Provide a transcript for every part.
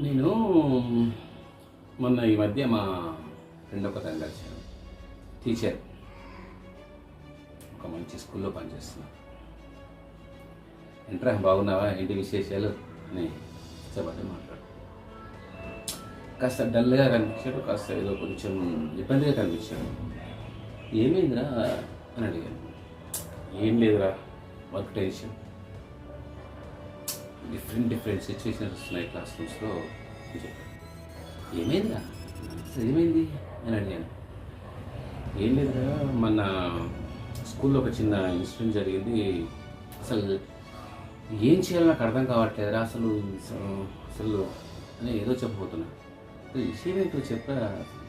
నేను మొన్న ఈ మధ్య మా ఫ్రెండ్ ఒక తను కలిశాను టీచర్. ఒక మంచి స్కూల్లో పనిచేస్తున్నా. ఎంట్రా బాగున్నావా? ఏంటి విశేషాలు? అని ఇష్టపడి మాట్లాడు. కాస్త డల్గా కనిపించాడు కాస్త ఏదో కొంచెం ఇబ్బందిగా కనిపించాడు. ఏమైందిరా? అని అడిగాను. ఏం లేదురా work tension. Different different situations వస్తున్నాయి క్లాస్ రూమ్స్లో అని చెప్పాడు ఏమైందిరా? ఏమైంది? అని అడిగాను. ఏం లేదురా మన స్కూల్లో ఒక చిన్న ఇన్సిడెంట్ జరిగింది. అసలు ఏం చేయాలో నాకు అర్థం కావట్లేదురా అసలు అసలు- అని ఏదో చెప్పబోతున్నా. విషయం ఏంటో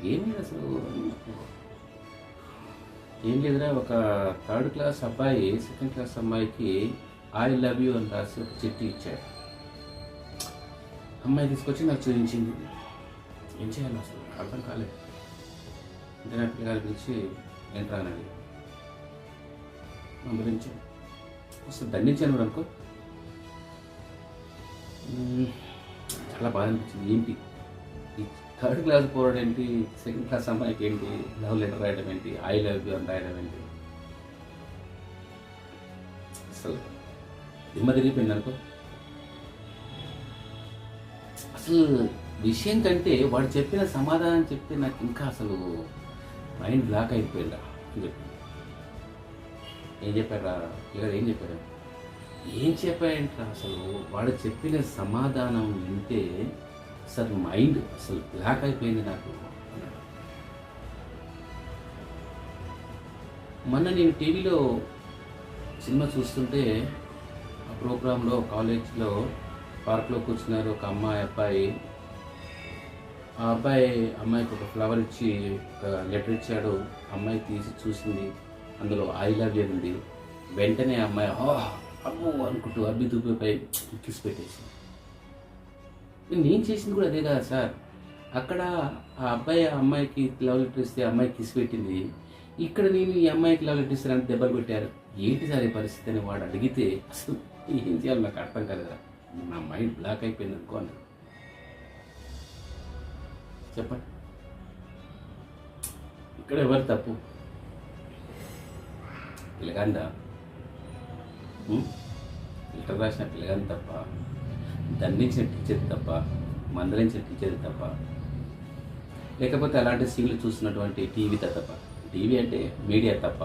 ఏం లేదు అసలు. ఏం లేదురా ఒక థర్డ్ క్లాస్ అబ్బాయి సెకండ్ క్లాస్ అమ్మాయికి ఐ లవ్ యూ అని రాసి ఒక చిట్టి ఇచ్చాడు. అమ్మాయి తీసుకొచ్చి నాకు చూపించింది. ఏం చేయాలి అసలు అర్థం కాలేదు ఇంటర్నెట్ గారి పిలిచి ఏంట్రా అని అడిగి అసలు దండించాను కూడా అనుకో చాలా బాధ అనిపించింది. ఏంటి? ఈ థర్డ్ క్లాస్ పోవడం ఏంటి? సెకండ్ క్లాస్ అమ్మాయికి ఏంటి? లవ్ లెటర్ రాయడం ఏంటి? ఐ లవ్ యూ అని రాయడం ఏంటి? అసలు దిమ్మ తిరిగిపోయింది అనుకో. అసలు విషయం కంటే వాడు చెప్పిన సమాధానం చెప్తే నాకు ఇంకా అసలు మైండ్ బ్లాక్ అయిపోయిందా అని చెప్పి ఏం చెప్పారా ఇక్కడ ఏం చెప్పారు ఏం చెప్పాయంట అసలు? వాడు చెప్పిన సమాధానం వింటే అసలు మైండ్ అసలు బ్లాక్ అయిపోయింది నాకు. మొన్న నేను టీవీలో సినిమా చూస్తుంటే ఆ ప్రోగ్రాంలో కాలేజ్లో పార్క్లో కూర్చున్నారు ఒక అమ్మాయి అబ్బాయి. ఆ అబ్బాయి అమ్మాయికి ఒక ఫ్లవర్ ఇచ్చి ఒక లెటర్ ఇచ్చాడు. అమ్మాయి తీసి చూసింది. అందులో ఐ లవ్ యూ ఉంది. వెంటనే అమ్మాయి హో అమ్మో అనుకుంటూ అబ్బి దుబ్బిపై కిస్ పెట్టేసి నేను చేసింది కూడా అదే కదా సార్. అక్కడ ఆ అబ్బాయి ఆ అమ్మాయికి లవ్ లెటర్ ఇస్తే అమ్మాయికి అమ్మాయి కిస్ పెట్టింది. ఇక్కడ నేను ఈ అమ్మాయికి లవ్ లెటర్ ఇస్తానని దెబ్బలు పెట్టారు ఏంటి సార్ ఈ పరిస్థితి అని వాడు అడిగితే అసలు ఏం చేయాలో నాకు అర్థం కలదా? నా మైండ్ బ్లాక్ అయిపోయింది అనుకో అన్నాడు చెప్పండి ఇక్కడ ఎవరు తప్పు పిల్లగాండ లెటర్ రాసిన పిల్లగాని తప్ప దండించిన టీచర్ తప్ప మందలించిన టీచర్ తప్ప లేకపోతే అలాంటి సీన్లు చూసినటువంటి టీవీ తప్ప టీవీ అంటే మీడియా తప్ప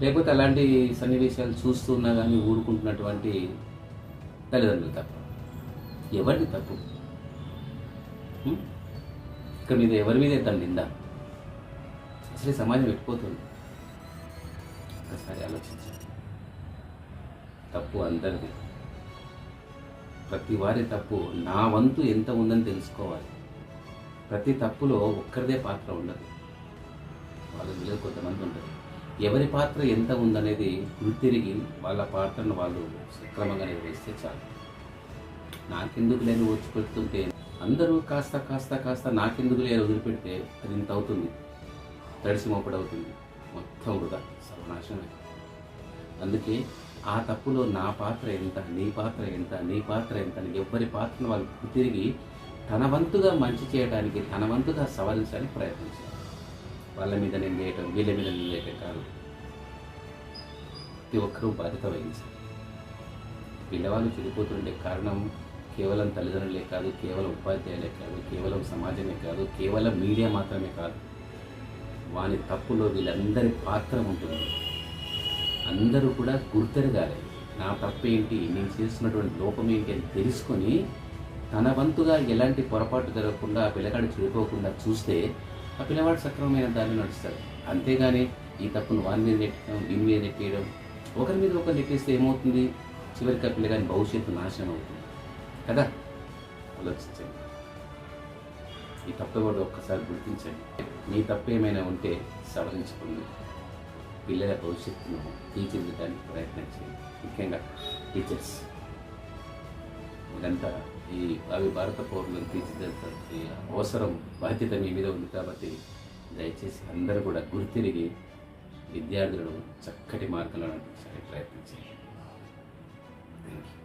లేకపోతే అలాంటి సన్నివేశాలు చూస్తున్నా కానీ ఊరుకుంటున్నటువంటి తల్లిదండ్రులు తప్పు. ఎవరిది తప్పు? ఇక్కడ మీద ఎవరి మీద ఎత్తాను నింద? అసలు సమాజం ఎట్టిపోతుంది? ఒకసారి ఆలోచించండి తప్పు అందరిది. ప్రతి వారి తప్పు నా వంతు ఎంత ఉందని తెలుసుకోవాలి. ప్రతి తప్పులో ఒక్కరిదే పాత్ర ఉండదు. వాళ్ళ మీద కొంతమంది ఉండదు ఎవరి పాత్ర ఎంత ఉందనేది గుర్తిరిగి వాళ్ళ పాత్రను వాళ్ళు సక్రమంగా నిర్వహిస్తే చాలు. నాకెందుకు లేని ఓచిపెడుతుంటే అందరూ కాస్త కాస్త కాస్త నాకెందుకు లేని వదిలిపెడితే అది ఇంత అవుతుంది. తడిసి మోపడవుతుంది. మొత్తం వృధా. సర్వనాశనమే. అందుకే ఆ తప్పులో నా పాత్ర ఎంత నీ పాత్ర ఎంత నీ పాత్ర ఎంత అని ఎవరి పాత్రను వాళ్ళు తిరిగి తన వంతుగా మంచి చేయడానికి తన వంతుగా సవరించడానికి ప్రయత్నించాలి. వాళ్ళ మీద నేను వేయటం వీళ్ళ మీద నేను వేయటం కాదు. ప్రతి ఒక్కరూ బాధ్యత వహించాలి. పిల్లవాళ్ళు చెడిపోతుండే కారణం కేవలం తల్లిదండ్రులే కాదు కేవలం ఉపాధ్యాయులే కాదు కేవలం సమాజమే కాదు కేవలం మీడియా మాత్రమే కాదు. వాని తప్పులో వీళ్ళందరి పాత్ర ఉంటుంది. అందరూ కూడా గుర్తెరగాలి. నా తప్పేంటి నేను చేస్తున్నటువంటి లోపం ఏంటి అని తెలుసుకొని తన వంతుగా ఎలాంటి పొరపాటు జరగకుండా ఆ పిల్లగాడు చెడిపోకుండా చూస్తే ఆ పిల్లవాడు సక్రమమైన దారిలో నడుస్తాడు అంతేగాని ఈ తప్పును వాని మీద నెట్టడం దీని మీద నెట్టేయడం ఒకరి మీద ఒకరు నెట్టేస్తే ఏమవుతుంది? చివరికి ఆ పిల్లగాని భవిష్యత్తు నాశనం అవుతుంది. కదా? ఆలోచించండి. ఈ తప్పు కూడా ఒక్కసారి గుర్తించండి. మీ తప్పు ఏమైనా ఉంటే సవరించుకోండి. పిల్లల భవిష్యత్తును తీర్చిదిద్దడానికి ప్రయత్నం చేయండి. ముఖ్యంగా టీచర్స్. గంట ఈ అవి భారత పౌరులను తీర్చిదిద్దడానికి అవసరం బాధ్యత మీ మీద ఉంది కాబట్టి దయచేసి అందరూ కూడా గుర్తిరిగి విద్యార్థులను చక్కటి మార్కులను ప్రయత్నించండి. Thank you